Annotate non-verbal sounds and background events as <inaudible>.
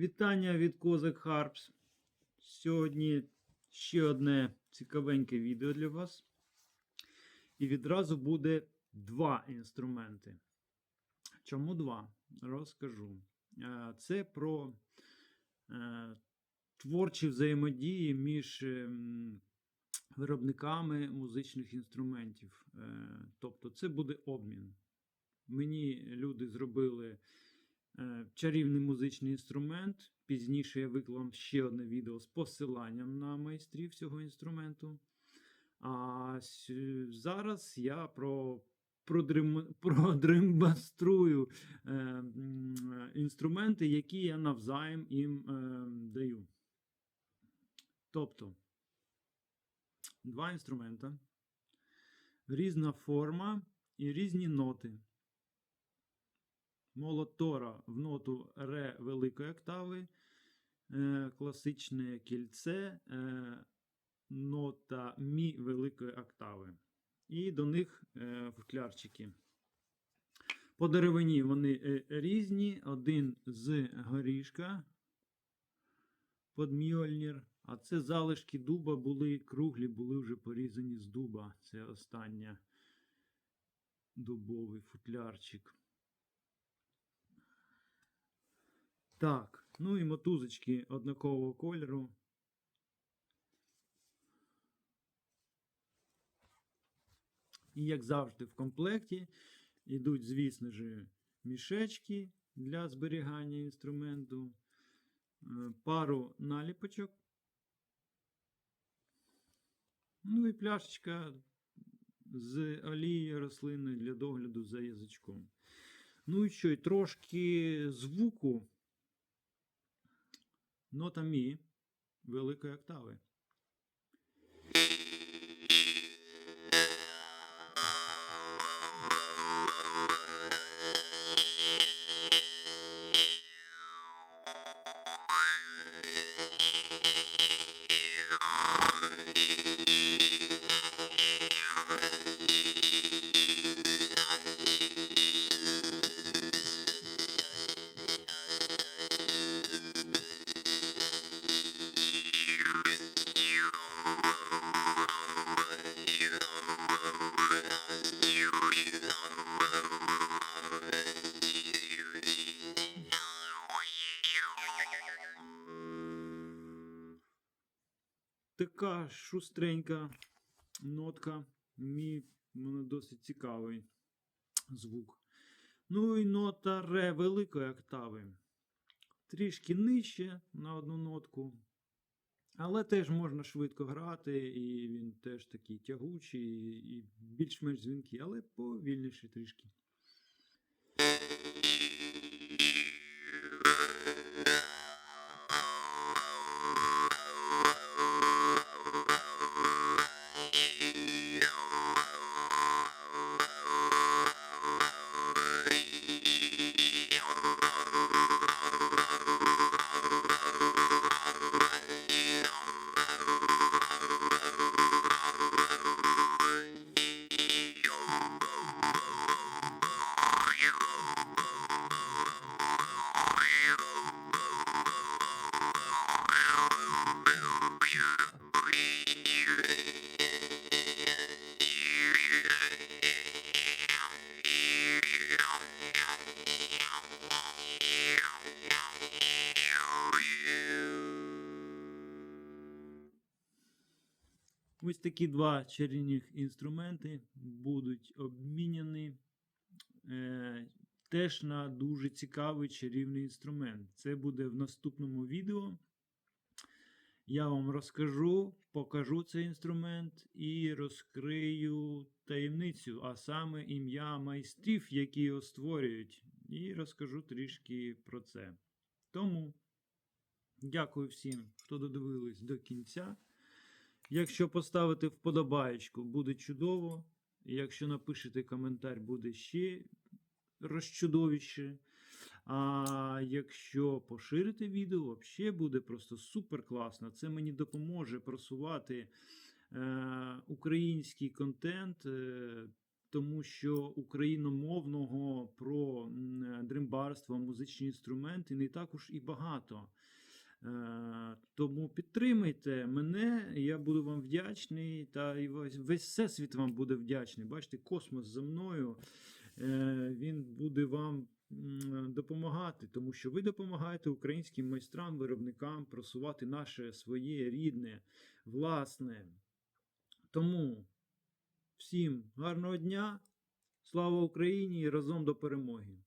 Вітання від Козак Харпс. Сьогодні ще одне цікавеньке відео для вас. І відразу буде два інструменти. Чому два? Розкажу. Е, Це про е, творчі взаємодії між ем, виробниками музичних інструментів. Е, Тобто, це буде обмін. Мені люди зробили чарівний музичний інструмент. Пізніше я виклав ще одне відео з посиланням на майстрів цього інструменту. А зараз я про, продемонструю <laughs> е, інструменти, які я навзаєм їм е, даю. Тобто, два інструмента, різна форма і різні ноти. Молот Тора в ноту ре великої октави, е, класичне кільце, е, нота мі великої октави. І до них е, футлярчики. По деревині вони різні. Один з горішка подмьольнір. А це залишки дуба були круглі, були вже порізані з дуба. Це остання дубовий футлярчик. Так, ну і мотузочки однакового кольору. І як завжди, в комплекті йдуть, звісно ж, мішечки для зберігання інструменту, е, пару наліпочок. Ну і пляшечка з олією рослинною для догляду за язичком. Ну і що, і трошки звуку нота мі великої октави. Така шустренька нотка. Мій мене досить цікавий звук. Ну і нота ре великої октави. Трішки нижче на одну нотку. Але теж можна швидко грати, і він теж такий тягучий і більш-менш дзвінкий, але повільніший трішки. Ось такі два чарівних інструменти будуть обміняні е, теж на дуже цікавий чарівний інструмент. Це буде в наступному відео. Я вам розкажу, покажу цей інструмент і розкрию таємницю, а саме ім'я майстрів, які його створюють, і розкажу трішки про це. Тому дякую всім, хто додивились до кінця. Якщо поставите вподобаєчку, буде чудово. Якщо напишете коментар, буде ще розчудовіше. А якщо поширите відео, взагалі буде просто супер класно. Це мені допоможе просувати е, український контент е, тому що україномовного про м, дримбарство, музичні інструменти не так уж і багато. Е, Тому підтримайте мене, я буду вам вдячний, та і весь, всесвіт вам буде вдячний. Бачите, космос за мною. Е, Він буде вам допомагати, тому що ви допомагаєте українським майстрам, виробникам просувати наше своє рідне, власне. Тому всім гарного дня, слава Україні і разом до перемоги!